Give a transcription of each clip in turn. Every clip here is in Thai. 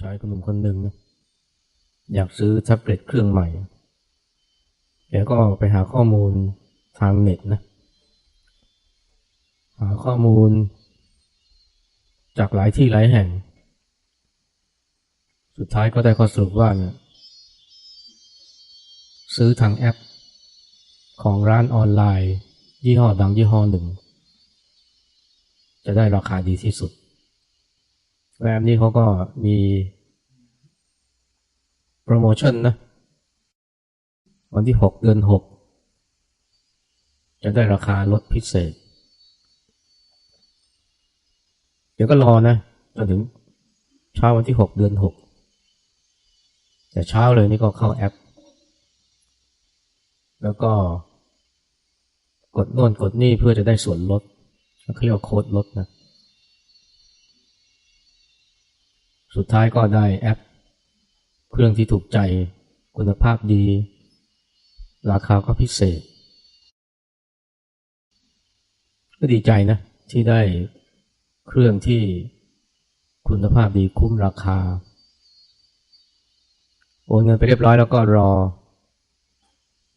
ชายคนหนุ่มคนหนึ่งอยากซื้อแท็บเล็ตเครื่องใหม่ แกก็ไปหาข้อมูลทางเน็ตนะ หาข้อมูล จากหลายที่หลายแห่ง สุดท้ายก็ได้ข้อสรุปว่าเนี่ยซื้อทางแอป ของร้านออนไลน์ ยี่ห้อดังยี่ห้อหนึ่ง จะได้ราคาดีที่สุด แอปนี้เขาก็มีโปรโมชั่นนะ วันที่หกเดือนหกจะได้ราคาลดพิเศษ เดี๋ยวก็รอนะจนถึงเช้าวันที่หกเดือนหกแต่เช้าเลยนี่ก็เข้าแอป แล้วก็กดโน่นกดนี่เพื่อจะได้ส่วนลดเขาเรียกว่าโค้ดลดนะ สุดท้ายก็ได้แอป เครื่องที่ถูกใจคุณภาพดี ราคาก็พิเศษ ก็ดีใจนะ ที่ได้เครื่องที่คุณภาพดีคุ้มราคา โอนเงินไปเรียบร้อยแล้วก็รอ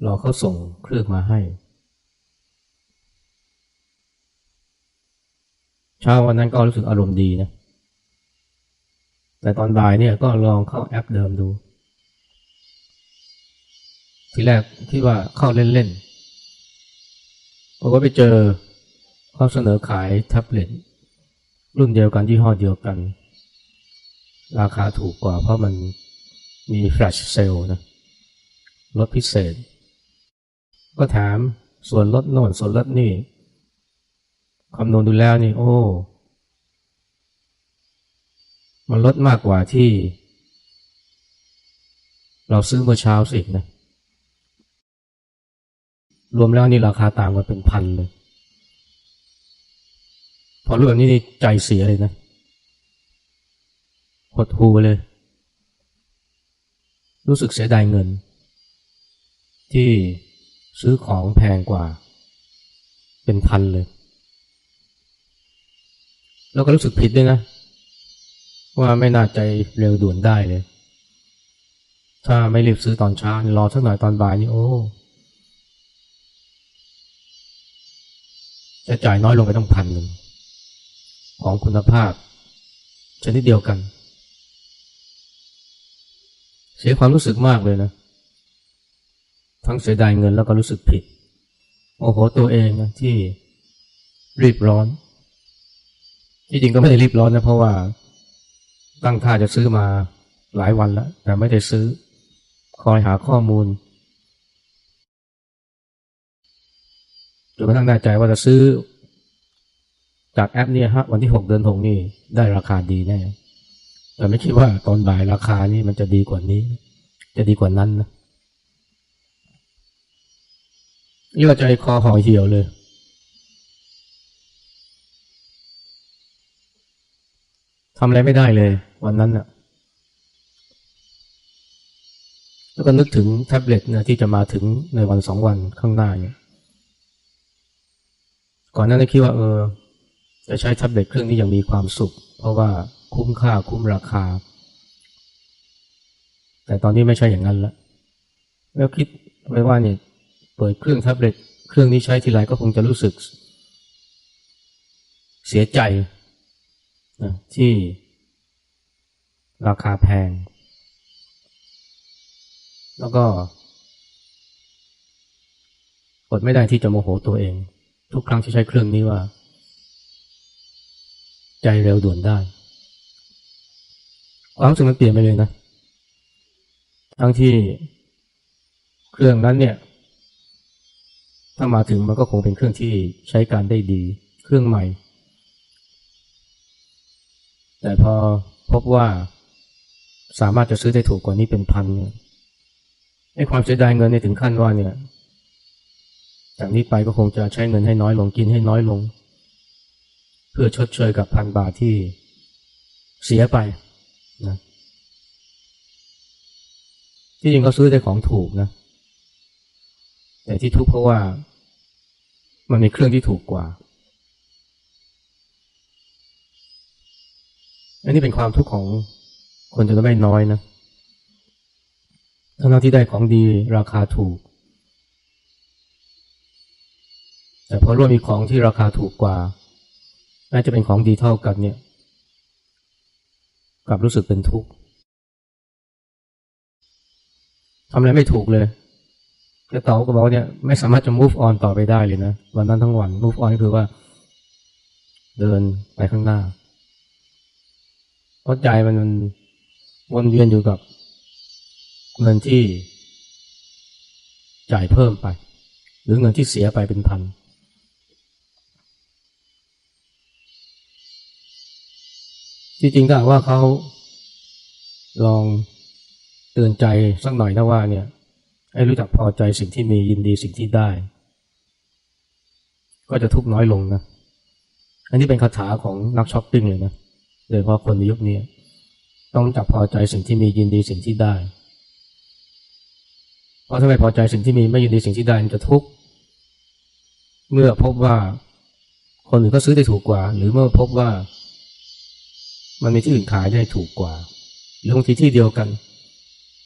รอเขาส่งเครื่องมาให้เช้าวันนั้นก็รู้สึกอารมณ์ดีนะ แต่ตอนบ่ายเนี่ยก็ลองเข้าแอปเดิมดู ทีแรกคิดว่าเข้าเล่นๆผมก็ไปเจอเขาเสนอขายแท็บเล็ตรุ่นเดียวกันยี่ห้อเดียวกัน ราคาถูกกว่าเพราะมันมีแฟลชเซลนะลดพิเศษ ก็ถามส่วนลดโน่นส่วนลดนี่คำนวณดูแล้วนี่ โอ้ มันลดมากกว่าที่ เราซื้อเมื่อเช้าสินะ รวมแล้วนี่ราคาต่างกันเป็นพันเลย พอรู้แบบนี้นี่ใจเสียเลยนะหดหูเลย รู้สึกเสียดายเงิน ที่ซื้อของแพงกว่า เป็นพันเลย แล้วก็รู้สึกผิดด้วยนะ ว่าไม่น่าใจเร็วด่วนได้เลย ถ้าไม่รีบซื้อตอนเช้ารอสักหน่อยตอนบ่ายนี่โอ้จะจ่ายน้อยลงไปต้องพันหนึ่งของคุณภาพชนิดเดียวกัน เสียความรู้สึกมากเลยนะ ทั้งเสียดายเงินแล้วก็รู้สึกผิด โอ้โหตัวเองนะที่รีบร้อน ที่จริงก็ไม่ได้รีบร้อนนะเพราะว่า ตั้งท่าจะซื้อมาหลายวันแล้ว แต่ไม่ได้ซื้อ คอยหาข้อมูลจนกระทั่งได้ใจว่าจะซื้อ จากแอปนี่ฮะวันที่หกเดือนหกนี่ได้ราคาดีแน่แต่ไม่คิดว่าตอนบ่ายราคานี่มันจะดีกว่านี้ จะดีกว่านั้นนะนี่ก็ใจคอห่อเหี่ยวเลย ทำอะไรไม่ได้เลย วันนั้นน่ะ แล้วก็นึกถึงแท็บเล็ตนะที่จะมาถึงในวันสองวันข้างหน้าเนี่ยก่อนหน้านี้คิดว่าเออจะใช้แท็บเล็ตเครื่องนี้อย่างมีความสุข เพราะว่าคุ้มค่าคุ้มราคา แต่ตอนนี้ไม่ใช่อย่างนั้นล้วแล้วคิดไว้ว่าเนี่ยเปิดเครื่องแท็บเล็ตเครื่องนี้ใช้ทีไรก็คงจะรู้สึก เสียใจ นะที่ราคาแพง แล้วก็อดไม่ได้ที่จะโมโหตัวเอง ทุกครั้งที่ใช้เครื่องนี้ว่า ใจเร็วด่วนได้ ความรู้สึกมันเปลี่ยนไปเลยนะ ทั้งที่เครื่องนั้นเนี่ย ถ้ามาถึงมันก็คงเป็นเครื่องที่ใช้การได้ดี เครื่องใหม่ แต่พอพบว่าสามารถจะซื้อได้ถูกกว่านี้เป็นพันเนี่ยไอ้ความเสียดายเงินเนี่ยถึงขั้นว่าเนี่ย จากนี้ไปก็คงจะใช้เงินให้น้อยลงกินให้น้อยลง เพื่อชดเชยกับพันบาทที่เสียไปนะที่จริงก็ซื้อได้ของถูกนะ แต่ที่ทุกข์เพราะว่ามันมีเครื่องที่ถูกกว่า อันนี้เป็นความทุกข์ของคนจะไม่น้อยนะทั้งที่ได้ของดีราคาถูก แต่พอร่วมมีของที่ราคาถูกกว่าแม้จะเป็นของดีเท่ากันเนี่ยกลับรู้สึกเป็นทุกข์ทำอะไรไม่ถูกเลยแกเต๋าก็บอกว่าเนี่ยไม่สามารถจะ move on ต่อไปได้เลยนะ วันนั้นทั้งวัน move on คือว่า เดินไปข้างหน้า เพราะใจมันมันวนเวียนอยู่กับเงินที่จ่ายเพิ่มไป หรือเงินที่เสียไปเป็นพันจริงๆถ้าว่าเขาลองเตือนใจสักหน่อยนะว่าเนี่ย ให้รู้จักพอใจสิ่งที่มียินดีสิ่งที่ได้ ก็จะทุกข์น้อยลงนะ อันนี้เป็นคาถาของนักช้อปปิ้งเลยนะ โดยเฉพาะคนในยุคนี้ต้องจักพอใจสิ่งที่มียินดีสิ่งที่ได้ เพราะถ้าไม่พอใจสิ่งที่มีไม่ยินดีสิ่งที่ได้มันจะทุกข์เมื่อพบว่าคนอื่นก็ซื้อได้ถูกกว่า หรือเมื่อพบว่า มันมีที่อื่นขายได้ถูกกว่าหรือบางทีที่เดียวกัน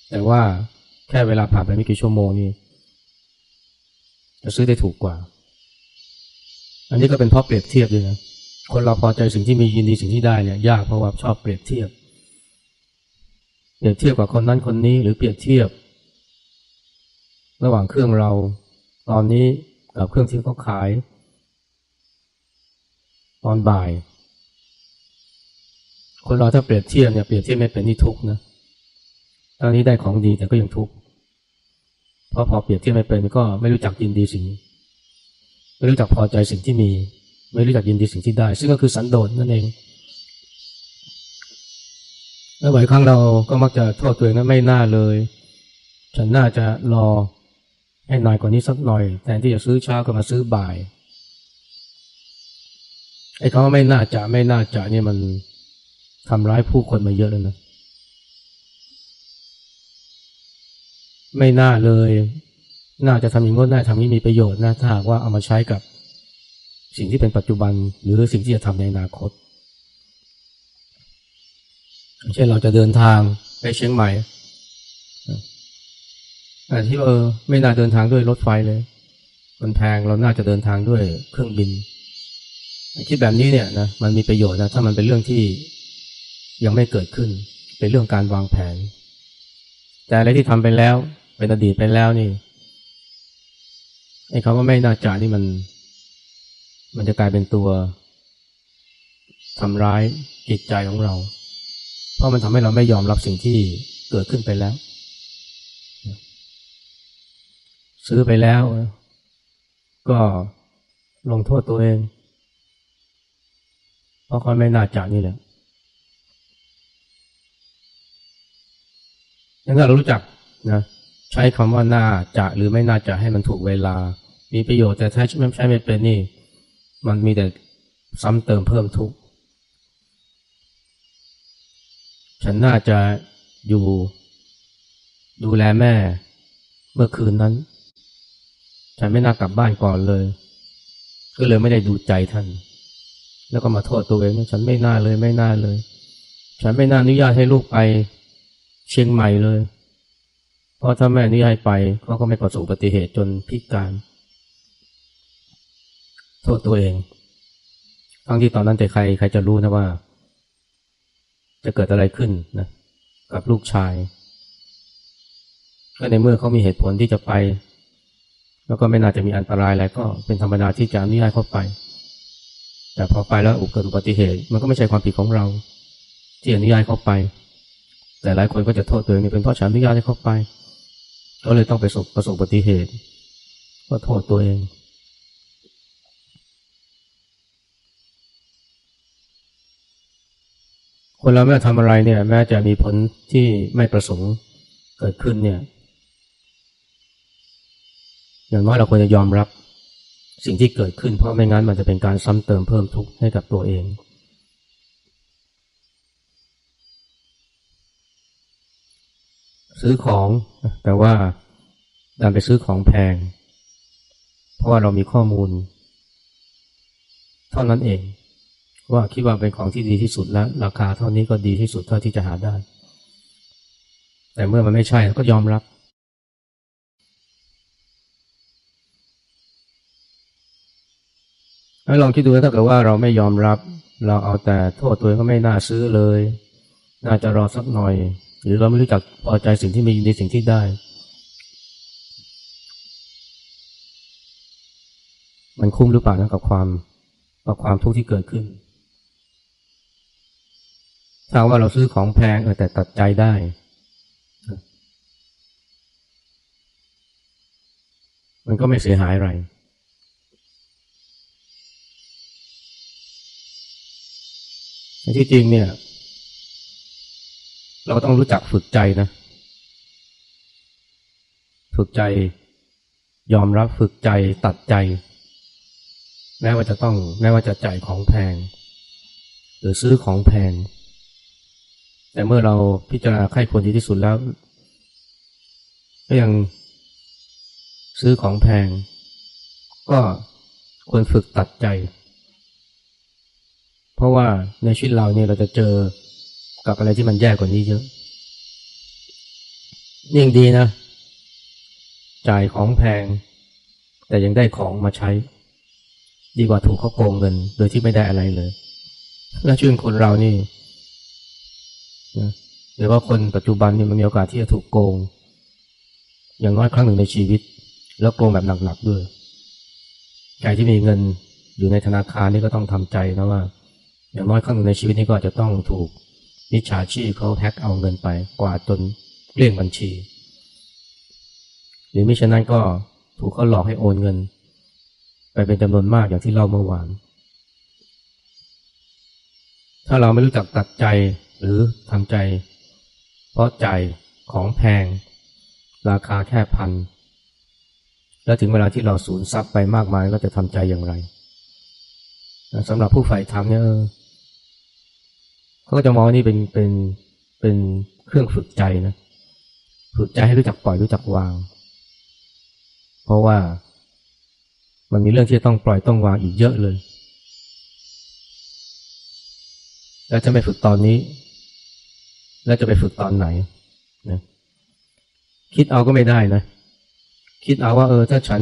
แต่ว่าแค่เวลาผ่านไปไม่กี่ชั่วโมงนี่จะซื้อได้ถูกกว่า อันนี้ก็เป็นเพราะเปรียบเทียบด้วยนะ คนเราพอใจสิ่งที่มียินดีสิ่งที่ได้เนี่ยยากเพราะว่าชอบเปรียบเทียบ เปรียบเทียบกับคนนั้นคนนี้หรือเปรียบเทียบ ระหว่างเครื่องเราตอนนี้กับเครื่องที่เขาขาย ตอนบ่าย คนเราถ้าเปรียบเทียบเนี่ยเปรียบเทียบไม่เป็นที่ทุกข์นะตอนนี้ได้ของดีแต่ก็ยังทุกข์เพราะพอเปรียบเทียบไม่เป็นก็ไม่รู้จักยินดีสิ่งไม่รู้จักพอใจสิ่งที่มี ไม่รู้จักยินดีสิ่งที่ได้ ซึ่งก็คือสันโดษนั่นเองแล้วบ่อยครั้งเราก็มักจะโทษตัวเองว่าไม่น่าเลย ฉันน่าจะรอให้หน่อยกว่านี้สักหน่อยแทนที่จะซื้อเช้าก็มาซื้อบ่ายไอ้คำว่าไม่น่าจะไม่น่าจะนี่มันทำร้ายผู้คนมาเยอะแล้วนะไม่น่าเลย น่าจะทำอย่างง้นได้ทำนี้มีประโยชน์นะถ้าหากว่าเอามาใช้กับ สิ่งที่เป็นปัจจุบันหรือสิ่งที่จะทำในอนาคต เช่นเราจะเดินทางไปเชียงใหม่แต่ที่เออไม่น่าเดินทางด้วยรถไฟเลยมันแพงเราน่าจะเดินทางด้วยเครื่องบินคิดแบบนี้เนี่ยนะมันมีประโยชน์นะถ้ามันเป็นเรื่องที่ยังไม่เกิดขึ้น เป็นเรื่องการวางแผน แต่อะไรที่ทำไปแล้ว เป็นอดีตไปแล้วนี่ไอ้คำว่าไม่น่าจะนี่มัน มันจะกลายเป็นตัวทำร้ายจิตใจของเรา เพราะมันทำให้เราไม่ยอมรับสิ่งที่เกิดขึ้นไปแล้ว ซื้อไปแล้ว ก็ลงโทษตัวเอง เพราะเขาไม่น่าจะนี่แหละงั้นเรารู้จักนะใช้คำว่าน่าจะหรือไม่น่าจะให้มันถูกเวลา มีประโยชน์แต่ถ้าไม่ใช้ไม่เป็นนี่ มันมีแต่ซ้ำเติมเพิ่มทุกข์ฉันน่าจะอยู่ดูแลแม่เมื่อคืนนั้น ฉันไม่น่ากลับบ้านก่อนเลย ก็เลยไม่ได้ดูใจท่าน แล้วก็มาโทษตัวเองฉันไม่น่าเลยไม่น่าเลย ฉันไม่น่าอนุญาตให้ลูกไปเชียงใหม่เลย เพราะถ้าแม่อนุญาตไปเขาก็ไม่ประสบอุบัติเหตุจนพิการ โทษตัวเอง ทั้งที่ตอนนั้นแต่ใครใครจะรู้นะว่า จะเกิดอะไรขึ้นนะกับลูกชาย ก็ในเมื่อเขามีเหตุผลที่จะไป แล้วก็ไม่น่าจะมีอันตรายอะไรก็เป็นธรรมดาที่จะอนุญาตเข้าไป แต่พอไปแล้วเกิดอุบัติเหตุ มันก็ไม่ใช่ความผิดของเรา ที่อนุญาตเข้าไป แต่หลายคนก็จะโทษตัวเองเป็นเพราะฉันอนุญาตให้เข้าไปก็เลยต้องไปประสบอุบัติเหตุ ก็โทษตัวเอง คนเราไม่ทำอะไรเนี่ย แม้จะมีผลที่ไม่ประสงค์เกิดขึ้นเนี่ย อย่างน้อยเราควรจะยอมรับสิ่งที่เกิดขึ้น เพราะไม่งั้นมันจะเป็นการซ้ำเติมเพิ่มทุกข์ให้กับตัวเอง ซื้อของแต่ว่าดันไปซื้อของแพง เพราะว่าเรามีข้อมูล เท่านั้นเอง ว่าคิดว่าเป็นของที่ดีที่สุดแล้ว ราคาเท่านี้ก็ดีที่สุดเท่าที่จะหาได้ แต่เมื่อมันไม่ใช่ก็ยอมรับให้ลองคิดดูถ้าเกิดว่าเราไม่ยอมรับ เราเอาแต่โทษตัวเองก็ไม่น่าซื้อเลย น่าจะรอสักหน่อย หรือเราไม่รู้จักพอใจสิ่งที่มีในสิ่งที่ได้ มันคุ้มหรือเปล่านะกับความกับความทุกข์ที่เกิดขึ้น ถ้าว่าเราซื้อของแพงเออแต่ตัดใจได้ มันก็ไม่เสียหายอะไรที่จริงเนี่ย เราต้องรู้จักฝึกใจนะ ฝึกใจยอมรับฝึกใจตัดใจแม้ว่าจะต้องแม้ว่าจะจ่ายของแพง หรือซื้อของแพง แต่เมื่อเราพิจารณาใครควรดีที่สุดแล้ว ก็ยังซื้อของแพง ก็ควรฝึกตัดใจ เพราะว่าในชีวิตเราเนี่ยเราจะเจอกับอะไรที่มันแย่กว่านี้เยอะยิ่งดีนะ จ่ายของแพง แต่ยังได้ของมาใช้ ดีกว่าถูกเขาโกงเงิน โดยที่ไม่ได้อะไรเลย และชื่นคนเรานี่ นะหรือว่าคนปัจจุบันนี่มันมีโอกาสที่จะถูกโกง อย่างน้อยครั้งหนึ่งในชีวิต แล้วโกงแบบหนักๆด้วยใครที่มีเงินอยู่ในธนาคารนี่ก็ต้องทำใจนะว่า อย่างน้อยครั้งหนึ่งในชีวิตนี้ก็อาจจะต้องถูกมิจฉาชีพเขาแฮ็กเอาเงินไปกว่าจนเลี้ยงบัญชี หรือมิฉะนั้นก็ถูกเขาหลอกให้โอนเงิน ไปเป็นจำนวนมากอย่างที่เล่าเมื่อวานถ้าเราไม่รู้จักตัดใจ หรือทำใจ เพราะใจของแพง ราคาแค่พัน แล้วถึงเวลาที่เราสูญทรัพย์ไปมากมายก็จะทำใจอย่างไรสำหรับผู้ใฝ่ธรรมเนี่ยเขาก็จะมองนี่เป็นเป็นเป็นเครื่องฝึกใจนะฝึกใจให้รู้จักปล่อยรู้จักวาง เพราะว่ามันมีเรื่องที่ต้องปล่อยต้องวางอีกเยอะเลย แล้วจะไม่ฝึกตอนนี้ แล้วจะไปฝึกตอนไหนนะคิดเอาก็ไม่ได้นะ คิดเอาว่าเออ ถ้าฉัน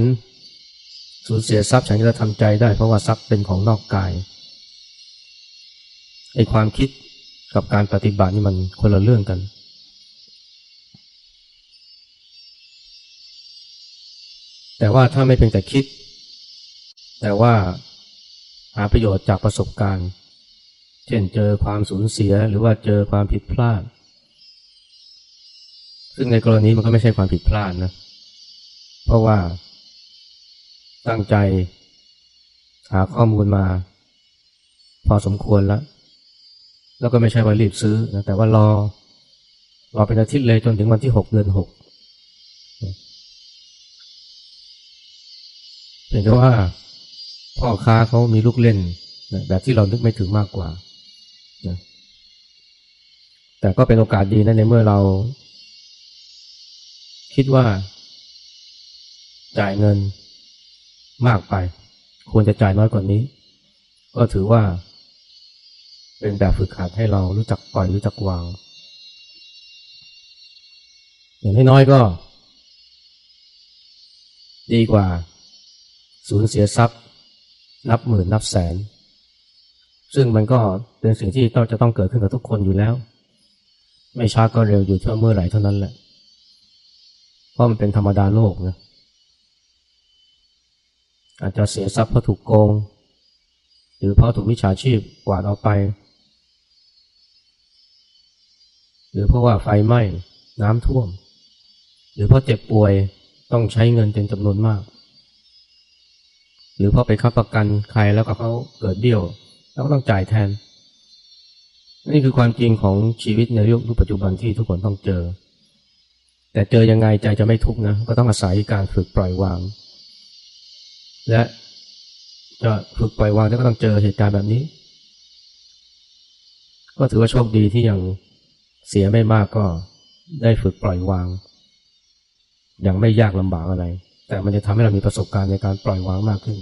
สูญเสียทรัพย์ฉันจะทำใจได้ เพราะว่าทรัพย์เป็นของนอกกายไอ้ความคิดกับการปฏิบัตินี่มันคนละเรื่องกัน แต่ว่าถ้าไม่เป็นแต่คิด แต่ว่าหาประโยชน์จากประสบการณ์ เช่นเจอความสูญเสียหรือว่าเจอความผิดพลาด ซึ่งในกรณีมันก็ไม่ใช่ความผิดพลาดนะ เพราะว่า ตั้งใจ หาข้อมูลมา พอสมควรแล้ว แล้วก็ไม่ใช่ว่ารีบซื้อนะแต่ว่ารอ รอเป็นอาทิตย์เลยจนถึงวันที่หกเดือนหกเห็นแต่ว่าพ่อค้าเขามีลูกเล่นแบบที่เรานึกไม่ถึงมากกว่า นะแต่ก็เป็นโอกาสดีนะในเมื่อเรา คิดว่า จ่ายเงินมากไป ควรจะจ่ายน้อยกว่านี้ ก็ถือว่า เป็นแบบฝึกหัดให้เรารู้จักปล่อยรู้จักวาง อย่างน้อยๆก็ ดีกว่า สูญเสียทรัพย์ นับหมื่นนับแสน ซึ่งมันก็เป็นสิ่งที่ต้องจะต้องเกิดขึ้นกับทุกคนอยู่แล้ว ไม่ช้าก็เร็วอยู่เท่าเมื่อไหร่เท่านั้นแหละ เพราะมันเป็นธรรมดาโลกนะอาจจะเสียทรัพย์เพราะถูกโกง หรือเพราะถูกมิจฉาชีพกวาดเอาไป หรือเพราะว่าไฟไหม้น้ำท่วม หรือเพราะเจ็บป่วยต้องใช้เงินเป็นจำนวนมาก หรือเพราะไปค้ำประกันใครแล้วก็เขาเกิดเบี้ยว แล้วก็ต้องจ่ายแทน นี่คือความจริงของชีวิตในยุคปัจจุบันที่ทุกคนต้องเจอ แต่เจอยังไงใจจะไม่ทุกข์นะ ก็ต้องอาศัยการฝึกปล่อยวาง และจะฝึกปล่อยวางแล้วก็ต้องเจอเหตุการณ์แบบนี้ ก็ถือว่าโชคดีที่ยังเสียไม่มากก็ได้ฝึกปล่อยวาง อย่างไม่ยากลำบากอะไร แต่มันจะทำให้เรามีประสบการณ์ในการปล่อยวางมากขึ้น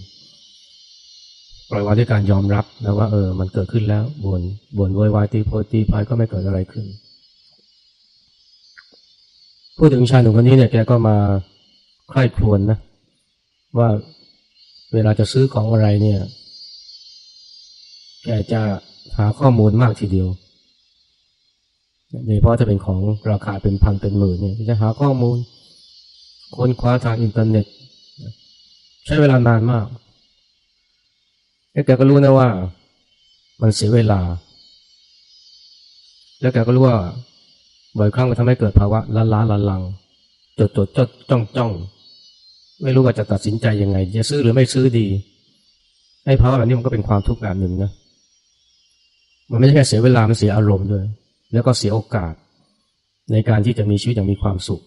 ปล่อยวางด้วยการยอมรับนะว่าเออ มันเกิดขึ้นแล้วบนบนโวยวายตีโพตีพายก็ไม่เกิดอะไรขึ้น พูดถึงชายหนุ่มคนนี้เนี่ยแกก็มาใคร่ครวญนะว่าเวลาจะซื้อของอะไรเนี่ยแกจะหาข้อมูลมากทีเดียวโดยเฉพาะถ้าเป็นของราคาเป็นพันเป็นหมื่นเนี่ยจะหาข้อมูลค้นคว้าทางอินเทอร์เน็ต ใช้เวลานานมาก แล้วแกก็รู้นะว่า มันเสียเวลา แล้วแกก็รู้ว่าบ่อยครั้งมันทำให้เกิดภาวะล้าล้าลันลังจดจดจดจ้องจ้องไม่รู้ว่าจะตัดสินใจยังไง จะซื้อหรือไม่ซื้อดีไอ้ภาวะแบบนี้มันก็เป็นความทุกข์แบบหนึ่งนะมันไม่ใช่แค่เสียเวลามันเสียอารมณ์ด้วย แล้วก็เสียโอกาส ในการที่จะมีชีวิตอย่างมีความสุข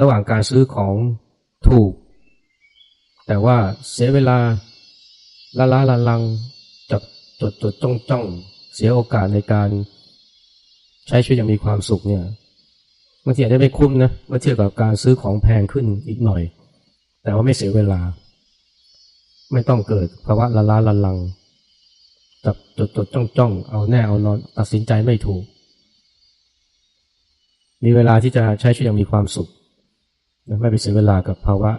ระหว่างการซื้อของถูก แต่ว่าเสียเวลาละล้าละลังจับจดจดจ้องจ้องเสียโอกาสในการใช้ชีวิตอย่างมีความสุขเนี่ยบางทีอาจจะไม่คุ้มนะเมื่อเทียบกับการซื้อของแพงขึ้นอีกหน่อย แต่ว่าไม่เสียเวลา ไม่ต้องเกิดภาวะละล้าละลังจับจดจดจ้องจ้องเอาแน่เอานอนตัดสินใจไม่ถูก มีเวลาที่จะใช้ชีวิตอย่างมีความสุขไม่ไปเสียเวลากับภาวะ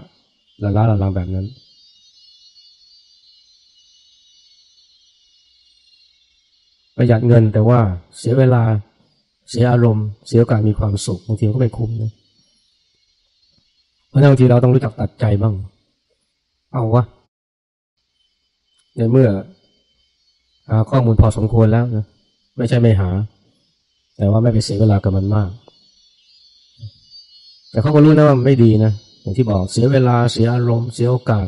ละล้าละลังแบบนั้น ประหยัดเงินแต่ว่าเสียเวลาเสียอารมณ์ เสียโอกาสมีความสุขบางทีก็ไม่คุ้มนะเพราะบางทีเราต้องรู้จักตัดใจบ้าง เอาวะในเมื่อหาข้อมูลพอสมควรแล้วนะไม่ใช่ไม่หา แต่ว่าไม่ไปเสียเวลากับมันมาก แต่เขาก็รู้นะว่ามันไม่ดีนะ อย่างที่บอกเสียเวลาเสียอารมณ์เสียโอกาส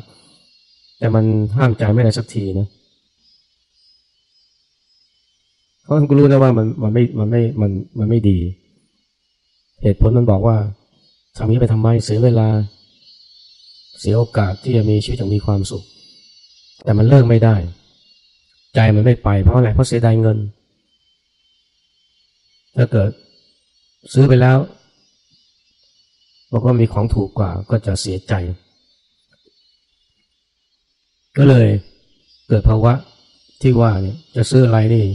แต่มันห้ามใจไม่ได้สักทีนะเขาก็รู้นะว่ามันมันไม่มันไม่มันมันไม่ดี เหตุผลมันบอกว่าทำนี้ไปทำไมเสียเวลา เสียโอกาสที่จะมีชีวิตอย่างมีความสุข แต่มันเลิกไม่ได้ ใจมันไม่ไปเพราะอะไรเพราะเสียดายเงินถ้าเกิดซื้อไปแล้ว บอกว่ามีของถูกกว่าก็จะเสียใจ ก็เลยเกิดภาวะที่ว่าเนี่ยจะซื้ออะไรนี่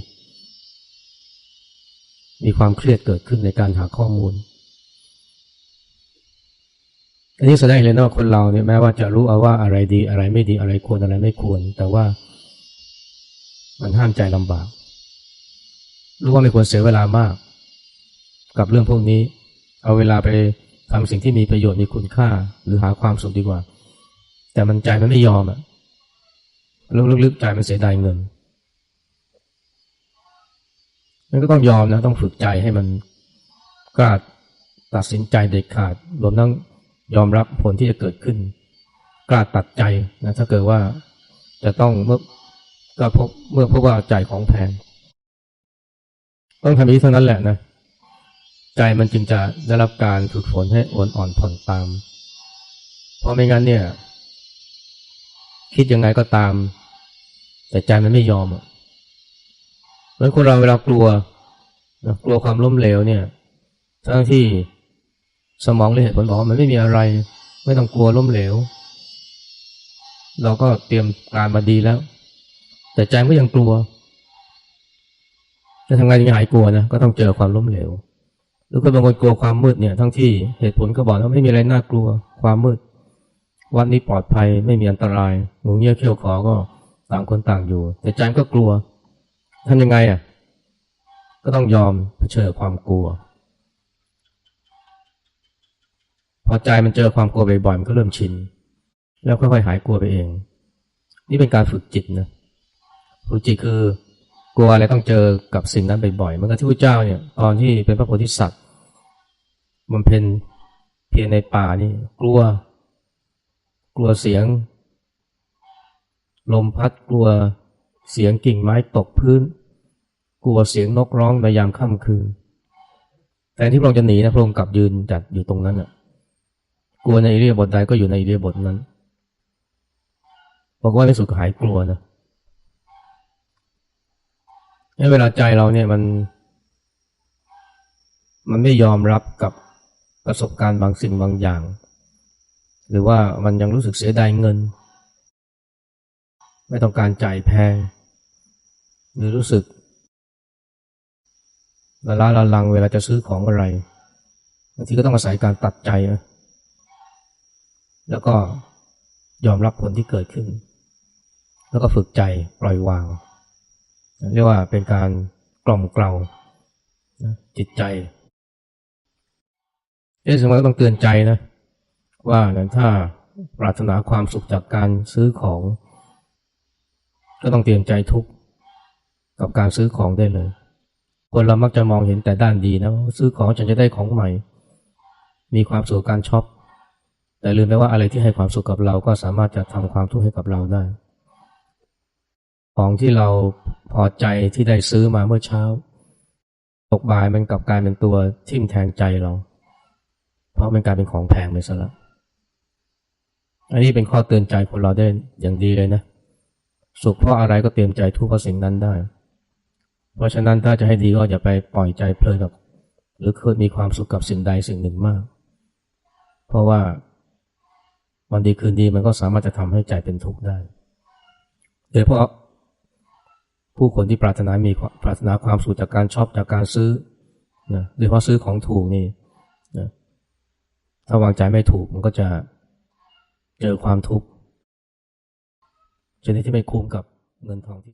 มีความเครียดเกิดขึ้นในการหาข้อมูล อันนี้แสดงเลยนะว่าคนเราเนี่ยแม้ว่าจะรู้เอาว่าอะไรดีอะไรไม่ดีอะไรควรอะไรไม่ควร แต่ว่ามันห้ามใจลำบาก รู้ว่าไม่ควรเสียเวลามาก กับเรื่องพวกนี้ เอาเวลาไป ทำสิ่งที่มีประโยชน์มีคุณค่า หรือหาความสุขดีกว่า แต่มันใจมันไม่ยอมอะลึกๆใจมันเสียดายเงินนั่นก็ต้องยอมนะต้องฝึกใจให้มันกล้าตัดสินใจเด็ดขาดรวมทั้งยอมรับผลที่จะเกิดขึ้น กล้าตัดใจนะถ้าเกิดว่าจะต้องเมื่อก็พบเมื่อพบว่าใจของแพงต้องทำอย่างนี้เท่านั้นแหละนะ ใจมันจึงจะได้รับการฝึกฝนให้อ่อนอ่อนผ่อนตาม เพราะไม่งั้นเนี่ย คิดยังไงก็ตาม แต่ใจมันไม่ยอมเหมือนคนเราเวลากลัวนะกลัวความล้มเหลวเนี่ย ทั้งที่สมองเลยเหตุผลบอกว่ามันไม่มีอะไร ไม่ต้องกลัวล้มเหลว เราก็เตรียมการมาดีแล้ว แต่ใจก็ยังกลัวจะทำไงถึงหายกลัวนะก็ต้องเจอความล้มเหลว รือคนบางคนกลัวความมืดเนี่ย ทั้งที่เหตุผลก็บอกว่าไม่มีอะไรน่ากลัวความมืด วัดนี้ปลอดภัยไม่มีอันตรายหนูเงี้ยเขี้ยวขอก็ต่างคนต่างอยู่ แต่ใจก็กลัวทำยังไงอะก็ต้องยอมเผชิญความกลัว พอใจมันเจอความกลัวบ่อยๆมันก็เริ่มชิน แล้วค่อยๆหายกลัวไปเอง นี่เป็นการฝึกจิตนะฝึกจิตคือกลัวอะไรต้องเจอกับสิ่งนั้นบ่อยๆเหมือนกับที่พระเจ้าเนี่ยตอนที่เป็นพระโพธิสัตว์ มันเป็นเพียรในป่านี่ กลัว กลัวเสียง ลมพัดกลัวเสียงกิ่งไม้ตกพื้น กลัวเสียงนกร้องในยามค่ำคืน แต่ที่พระองค์จะหนีนะพระองค์กลับยืนจัดอยู่ตรงนั้นอะ กลัวในอิเลียบทใดก็อยู่ในอิเลียบทนั้นบอกว่าในสุดหายกลัวนะนี่เวลาใจเราเนี่ยมัน มันไม่ยอมรับกับ ประสบการณ์บางสิ่งบางอย่าง หรือว่ามันยังรู้สึกเสียดายเงิน ไม่ต้องการจ่ายแพง หรือรู้สึกละล้าละลังเวลาจะซื้อของอะไรบางทีก็ต้องอาศัยการตัดใจนะแล้วก็ยอมรับผลที่เกิดขึ้น แล้วก็ฝึกใจปล่อยวาง เรียกว่าเป็นการกล่อมเกลาจิตใจ เอ๊ะสมัยต้องเตือนใจนะ ว่านั้นถ้าปรารถนาความสุขจากการซื้อของ ก็ต้องเตรียมใจทุกข์กับการซื้อของได้เลย คนเรามักจะมองเห็นแต่ด้านดีนะ ซื้อของฉันจะได้ของใหม่ มีความสุขกับการช็อป แต่ลืมไปว่าอะไรที่ให้ความสุขกับเราก็สามารถจะทำความทุกข์ให้กับเราได้ ของที่เราพอใจที่ได้ซื้อมาเมื่อเช้า ตกบ่ายมันกลับกลายเป็นตัวทิ่มแทงใจเรา เพราะมันกลายเป็นของแพงไปซะแล้วอันนี้เป็นข้อเตือนใจคนเราได้อย่างดีเลยนะ สุขเพราะอะไรก็เตรียมใจทุกข์เพราะสิ่งนั้นได้ เพราะฉะนั้นถ้าจะให้ดีก็อย่าไปปล่อยใจเพลินกับ หรือเคยมีความสุขกับสิ่งใดสิ่งหนึ่งมาก เพราะว่าวันดีคืนดีมันก็สามารถจะทำให้ใจเป็นทุกข์ได้โดยเฉพาะผู้คนที่ปรารถนามีปรารถนาความสุขจากการชอบจากการซื้อนะโดยเฉพาะซื้อของถูกนี่ ถ้าวางใจไม่ถูกมันก็จะเจอความทุกข์ชนิดที่ไม่คุ้มกับเงินทองที่